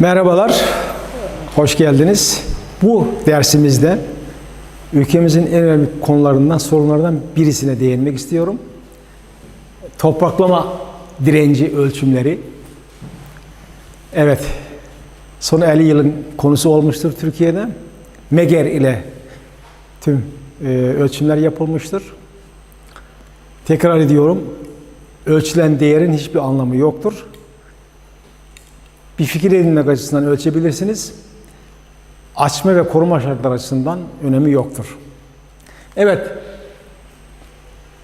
Merhabalar, hoş geldiniz. Bu dersimizde ülkemizin en önemli konularından, sorunlardan birisine değinmek istiyorum. Topraklama direnci ölçümleri. Evet, son 50 yılın konusu olmuştur Türkiye'de. MEGER ile tüm e, ölçümler yapılmıştır. Tekrar ediyorum, ölçülen değerin hiçbir anlamı yoktur. Bir fikir edinmek açısından ölçebilirsiniz. Açma ve koruma şartları açısından önemi yoktur. Evet,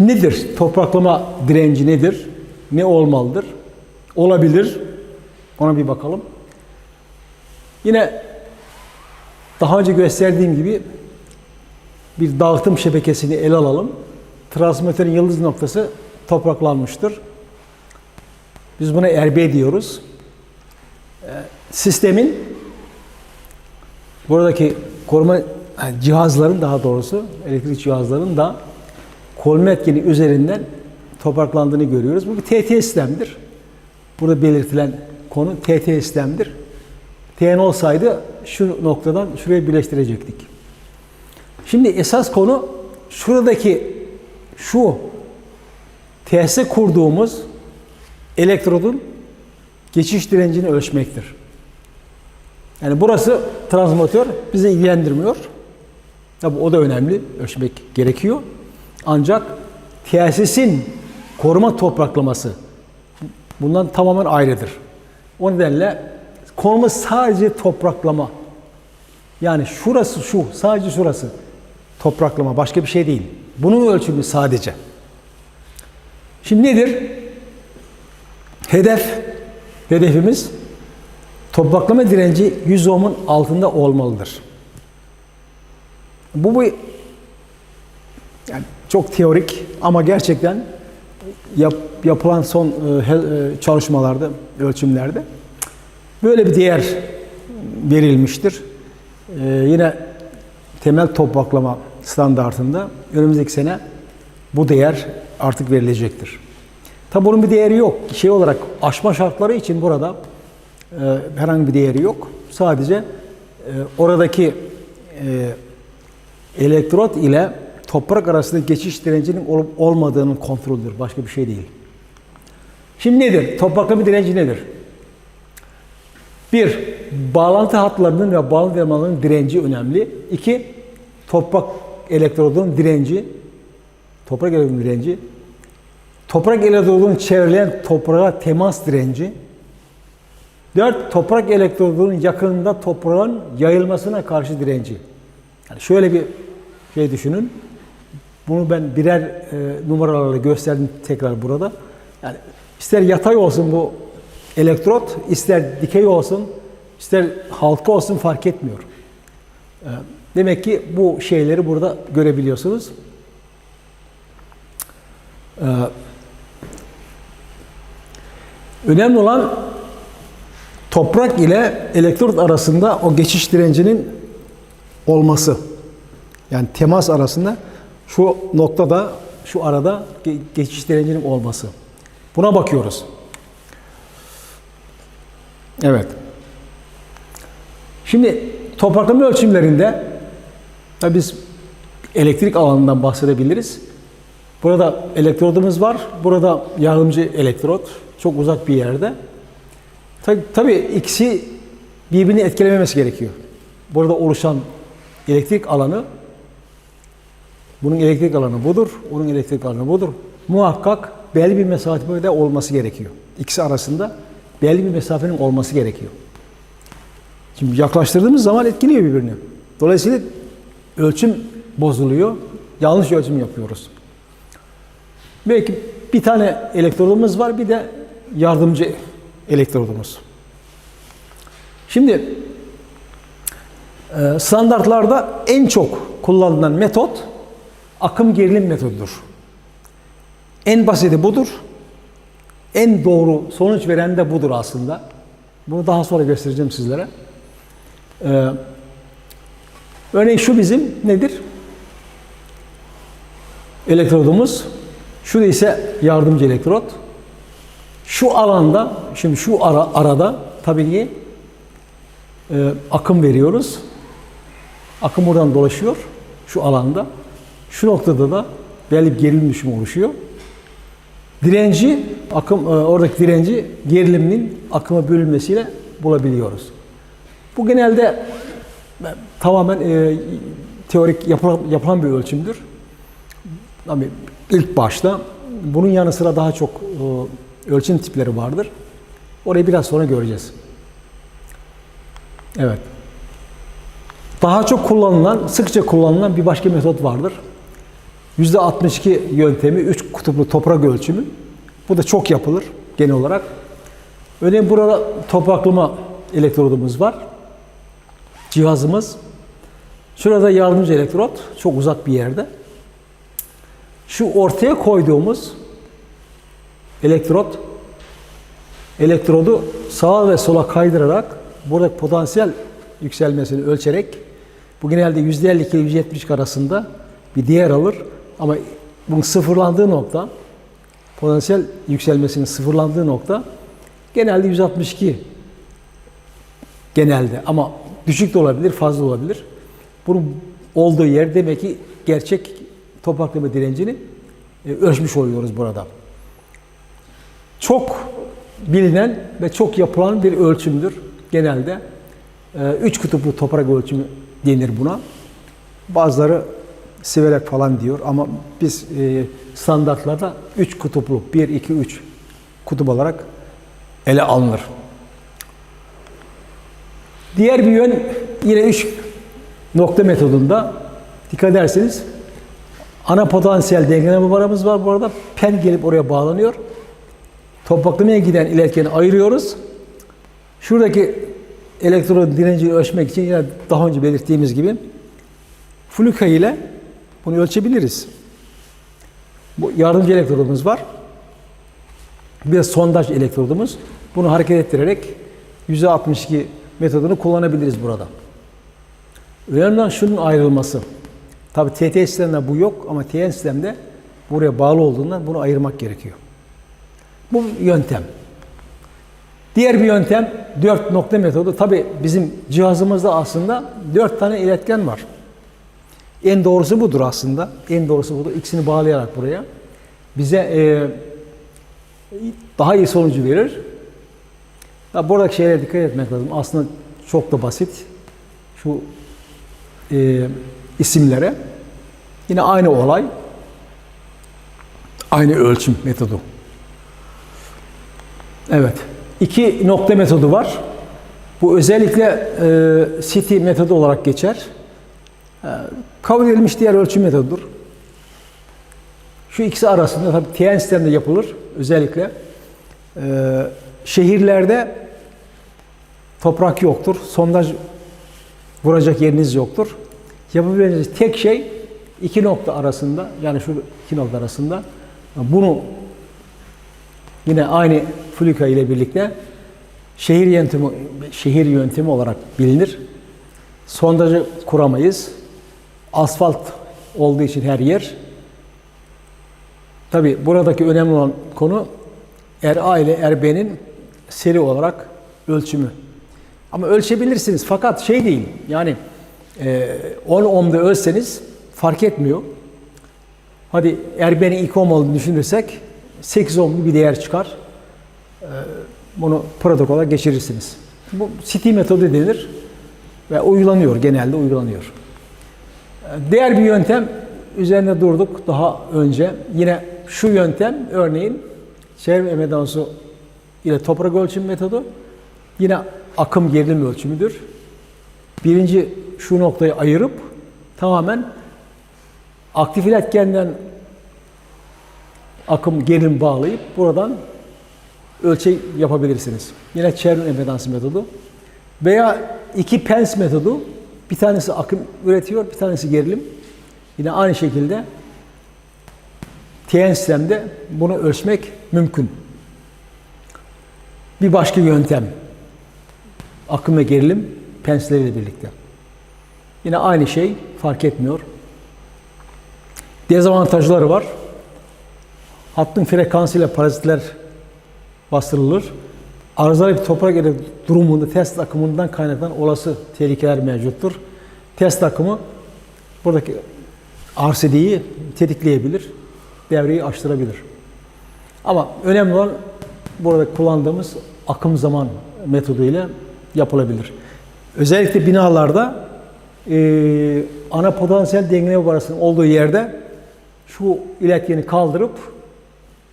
nedir? Topraklama direnci nedir? Ne olmalıdır? Olabilir. Ona bir bakalım. Yine daha önce gösterdiğim gibi bir dağıtım şebekesini ele alalım. Transmitörün yıldız noktası topraklanmıştır. Biz buna RB diyoruz. Sistemin buradaki koruma cihazların daha doğrusu elektrik cihazlarının da etkeni üzerinden topraklandığını görüyoruz. Bu bir TT sistemdir. Burada belirtilen konu TT sistemdir. TN olsaydı şu noktadan şuraya birleştirecektik. Şimdi esas konu şuradaki şu tesise kurduğumuz elektrodun geçiş direncini ölçmektir. Yani burası transformatör bizi ilgilendirmiyor. Tabi o da önemli, ölçmek gerekiyor. Ancak tesisin koruma topraklaması bundan tamamen ayrıdır. O nedenle konumuz sadece topraklama. Yani şurası şu, sadece şurası topraklama, başka bir şey değil. Bunun ölçümü sadece. Şimdi nedir? Hedef, hedefimiz topraklama direnci 100 ohmun altında olmalıdır. Bu bir yani çok teorik ama gerçekten yap, yapılan son e, e, çalışmalarda, ölçümlerde böyle bir değer verilmiştir. E, yine temel topraklama standartında önümüzdeki sene bu değer artık verilecektir. Tabi bunun bir değeri yok. Şey olarak aşma şartları için burada e, herhangi bir değeri yok. Sadece e, oradaki e, elektrot ile toprak arasında geçiş direncinin olup olmadığının kontrolüdür. Başka bir şey değil. Şimdi nedir? Topraklama direnci nedir? Bir, bağlantı hatlarının ve bağlantı elemanlarının direnci önemli. İki, toprak elektrodunun direnci, toprak elektrodunun direnci, toprak elektrodunu çevreleyen toprağa temas direnci, dört, toprak elektrodunun yakınında toprağın yayılmasına karşı direnci. Yani şöyle bir şey düşünün. Bunu ben birer e, numaralarla gösterdim tekrar burada. Yani ister yatay olsun bu elektrot, ister dikey olsun, ister halka olsun fark etmiyor. E, demek ki bu şeyleri burada görebiliyorsunuz. E, önemli olan toprak ile elektrot arasında o geçiş direncinin olması. Yani temas arasında şu noktada, şu arada ge- geçiş direncinin olması. Buna bakıyoruz. Evet. Şimdi topraklama ölçümlerinde biz elektrik alanından bahsedebiliriz. Burada elektrodumuz var. Burada yardımcı elektrot. Çok uzak bir yerde. Tabii, tabii ikisi birbirini etkilememesi gerekiyor. Burada oluşan elektrik alanı bunun elektrik alanı budur, onun elektrik alanı budur. Muhakkak belli bir mesafede olması gerekiyor. İkisi arasında belli bir mesafenin olması gerekiyor. Şimdi yaklaştırdığımız zaman etkiliyor birbirini. Dolayısıyla ölçüm bozuluyor. Yanlış ölçüm yapıyoruz. Belki bir tane elektrodumuz var, bir de yardımcı elektrodumuz. Şimdi e, standartlarda en çok kullanılan metot akım gerilim metodudur. En basiti budur. En doğru sonuç veren de budur aslında. Bunu daha sonra göstereceğim sizlere. Ee, örneğin şu bizim nedir? Elektrodumuz. Şu ise yardımcı elektrot. Şu alanda, şimdi şu ara, arada tabii ki e, akım veriyoruz. Akım buradan dolaşıyor şu alanda. Şu noktada da belli bir gerilim düşümü oluşuyor. Direnci, akım e, oradaki direnci geriliminin akıma bölünmesiyle bulabiliyoruz. Bu genelde e, tamamen e, teorik yapılan, yapılan bir ölçümdür. Ama ilk başta bunun yanı sıra daha çok e, ölçüm tipleri vardır. Orayı biraz sonra göreceğiz. Evet. Daha çok kullanılan, sıkça kullanılan bir başka metot vardır. %62 yöntemi 3 kutuplu toprak ölçümü. Bu da çok yapılır genel olarak. Örneğin burada topraklama elektrodumuz var. Cihazımız. Şurada yardımcı elektrot çok uzak bir yerde. Şu ortaya koyduğumuz elektrot elektrodu sağa ve sola kaydırarak burada potansiyel yükselmesini ölçerek bu genelde %52 ile %70 arasında bir değer alır ama bunun sıfırlandığı nokta potansiyel yükselmesinin sıfırlandığı nokta genelde 162 genelde ama düşük de olabilir, fazla olabilir. Bunun olduğu yer demek ki gerçek topraklama direncini e, ölçmüş oluyoruz burada. Çok bilinen ve çok yapılan bir ölçümdür genelde. E, Üç kutuplu toprak ölçümü denir buna. Bazıları siverek falan diyor ama biz e, standartlarda üç kutuplu, 1, 2, 3 kutup olarak ele alınır. Diğer bir yön yine üç nokta metodunda dikkat ederseniz ana potansiyel dengeleme baramız var bu arada. Pen gelip oraya bağlanıyor. Topraklamaya giden iletkeni ayırıyoruz. Şuradaki elektron direncini ölçmek için yine daha önce belirttiğimiz gibi fluka ile bunu ölçebiliriz. Bu yardımcı elektrodumuz var. Bir de sondaj elektrodumuz. Bunu hareket ettirerek %62 metodunu kullanabiliriz burada. Önemli olan şunun ayrılması. Tabi TT sistemde bu yok ama TN sistemde buraya bağlı olduğundan bunu ayırmak gerekiyor. Bu yöntem. Diğer bir yöntem dört nokta metodu. Tabi bizim cihazımızda aslında dört tane iletken var. En doğrusu budur aslında. En doğrusu budur. İkisini bağlayarak buraya bize e, daha iyi sonucu verir. Ya buradaki şeylere dikkat etmek lazım. Aslında çok da basit. Şu e, isimlere. Yine aynı olay. Aynı ölçüm metodu. Evet. İki nokta metodu var. Bu özellikle e, CT metodu olarak geçer. E, kabul edilmiş diğer ölçüm metodudur. Şu ikisi arasında tabii TN sistemde yapılır özellikle. E, şehirlerde toprak yoktur. Sondaj vuracak yeriniz yoktur. Yapabileceğiniz tek şey iki nokta arasında yani şu iki nokta arasında bunu yine aynı flika ile birlikte şehir yöntemi şehir yöntemi olarak bilinir. Sondajı kuramayız. Asfalt olduğu için her yer. Tabi buradaki önemli olan konu RA ile RB'nin seri olarak ölçümü. Ama ölçebilirsiniz fakat şey değil yani e, 10 ohm'da ölçseniz fark etmiyor. Hadi RB'nin ilk ohm olduğunu düşünürsek 8 ohmlu bir değer çıkar. E, bunu protokola geçirirsiniz. Bu CT metodu denir ve uygulanıyor genelde uygulanıyor. E, Diğer bir yöntem üzerinde durduk daha önce. Yine şu yöntem örneğin çevre emedansı ile toprak ölçüm metodu. Yine akım gerilim ölçümüdür. Birinci şu noktayı ayırıp tamamen aktif iletkenden akım gerilim bağlayıp buradan ölçü yapabilirsiniz. Yine çevrim empedansı metodu. Veya iki pens metodu. Bir tanesi akım üretiyor, bir tanesi gerilim. Yine aynı şekilde TN sistemde bunu ölçmek mümkün. Bir başka yöntem akım ve gerilim pensleriyle birlikte. Yine aynı şey fark etmiyor. Dezavantajları var. Hattın frekansıyla parazitler bastırılır. arızalı bir toprak ele- durumunda test akımından kaynaklanan olası tehlikeler mevcuttur. Test akımı buradaki RCD'yi tetikleyebilir, devreyi açtırabilir. Ama önemli olan burada kullandığımız akım zaman metodu ile yapılabilir. Özellikle binalarda e, ana potansiyel dengeleme barasının olduğu yerde şu iletkeni kaldırıp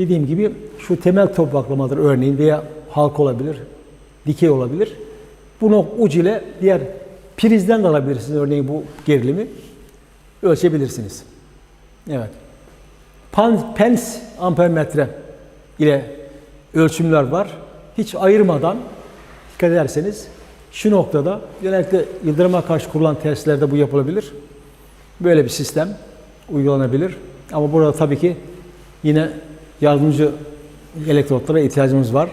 dediğim gibi şu temel topraklamadır örneğin veya halk olabilir, dikey olabilir. Bunu uç ile diğer prizden de alabilirsiniz örneğin bu gerilimi ölçebilirsiniz. Evet. Pan, pens ampermetre ile ölçümler var. Hiç ayırmadan dikkat ederseniz şu noktada genellikle yıldırıma karşı kurulan testlerde bu yapılabilir. Böyle bir sistem uygulanabilir. Ama burada tabii ki yine yardımcı elektrotlara ihtiyacımız var.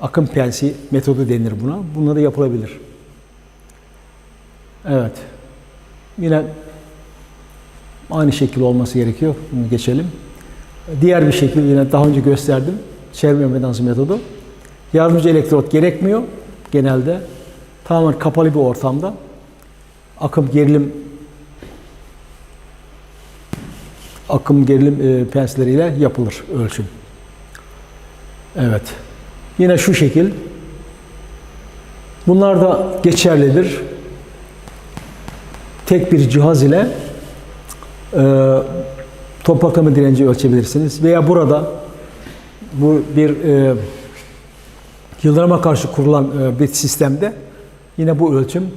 Akım pensi metodu denir buna. Bunlar da yapılabilir. Evet. Yine aynı şekil olması gerekiyor. Bunu geçelim. Diğer bir şekil yine daha önce gösterdim. Çevre impedansı metodu. Yardımcı elektrot gerekmiyor genelde. Tamamen kapalı bir ortamda. Akım gerilim akım gerilim e, pensleriyle yapılır ölçüm. Evet. Yine şu şekil. Bunlar da geçerlidir. Tek bir cihaz ile e, toprak akımı direnci ölçebilirsiniz. Veya burada bu bir e, yıldırıma karşı kurulan e, bir sistemde yine bu ölçüm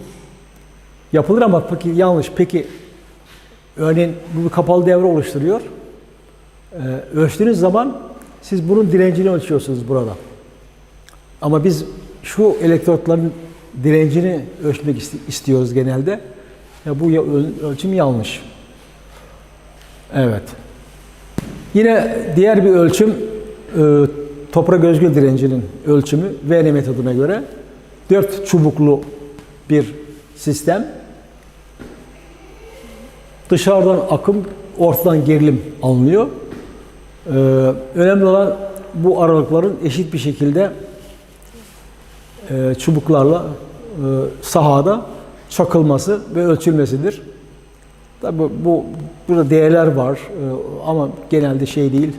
yapılır ama peki yanlış. Peki örneğin bu bir kapalı devre oluşturuyor. E, ölçtüğünüz zaman siz bunun direncini ölçüyorsunuz burada. Ama biz şu elektrotların direncini ölçmek istiyoruz genelde. Ya bu ölçüm yanlış. Evet. Yine diğer bir ölçüm e, toprak özgül direncinin ölçümü VN metoduna göre dört çubuklu bir sistem. Dışarıdan akım, ortadan gerilim alınıyor. Ee, önemli olan bu aralıkların eşit bir şekilde e, çubuklarla e, sahada çakılması ve ölçülmesidir. Tabi bu burada değerler var e, ama genelde şey değil.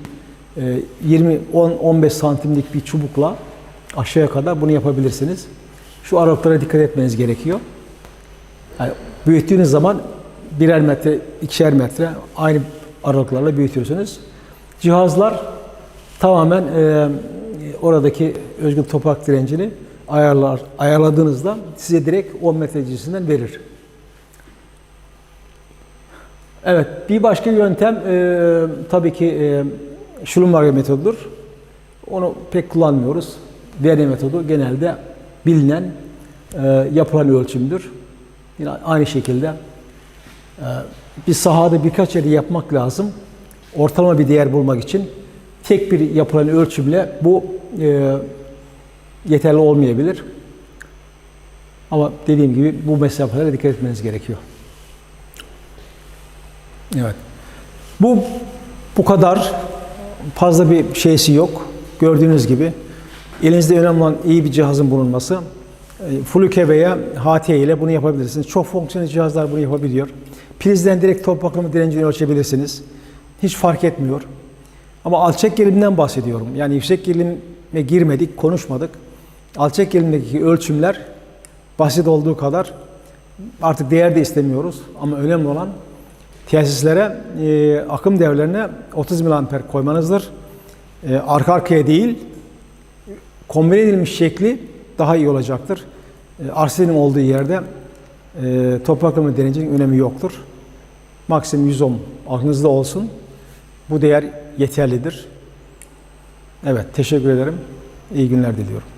E, 20 10 15 santimlik bir çubukla aşağıya kadar bunu yapabilirsiniz. Şu aralıklara dikkat etmeniz gerekiyor. Yani büyüttüğünüz zaman birer metre, ikişer metre aynı aralıklarla büyütüyorsunuz. Cihazlar tamamen e, oradaki özgün toprak direncini ayarlar, ayarladığınızda size direkt 10 metre cinsinden verir. Evet, bir başka yöntem e, tabii ki e, Schlumberger metodudur. Onu pek kullanmıyoruz. Verne metodu genelde bilinen, e, yapılan ölçümdür. Yine aynı şekilde bir sahada birkaç yeri yapmak lazım. Ortalama bir değer bulmak için tek bir yapılan ölçümle bu e, yeterli olmayabilir. Ama dediğim gibi bu mesafelere dikkat etmeniz gerekiyor. Evet. Bu bu kadar fazla bir şeysi yok. Gördüğünüz gibi elinizde önemli olan iyi bir cihazın bulunması. E, Fluke veya HT ile bunu yapabilirsiniz. Çok fonksiyonel cihazlar bunu yapabiliyor. Prizden direkt toprak akımı direncini ölçebilirsiniz. Hiç fark etmiyor. Ama alçak gerilimden bahsediyorum. Yani yüksek gerilime girmedik, konuşmadık. Alçak gerilimdeki ölçümler basit olduğu kadar artık değer de istemiyoruz. Ama önemli olan tesislere, e, akım devrelerine 30 miliamper koymanızdır. E, arka arkaya değil, kombine edilmiş şekli daha iyi olacaktır. E, arsenin olduğu yerde e, toprak akımı direncinin önemi yoktur. Maksimum 100 ohm aklınızda olsun. Bu değer yeterlidir. Evet, teşekkür ederim. İyi günler diliyorum.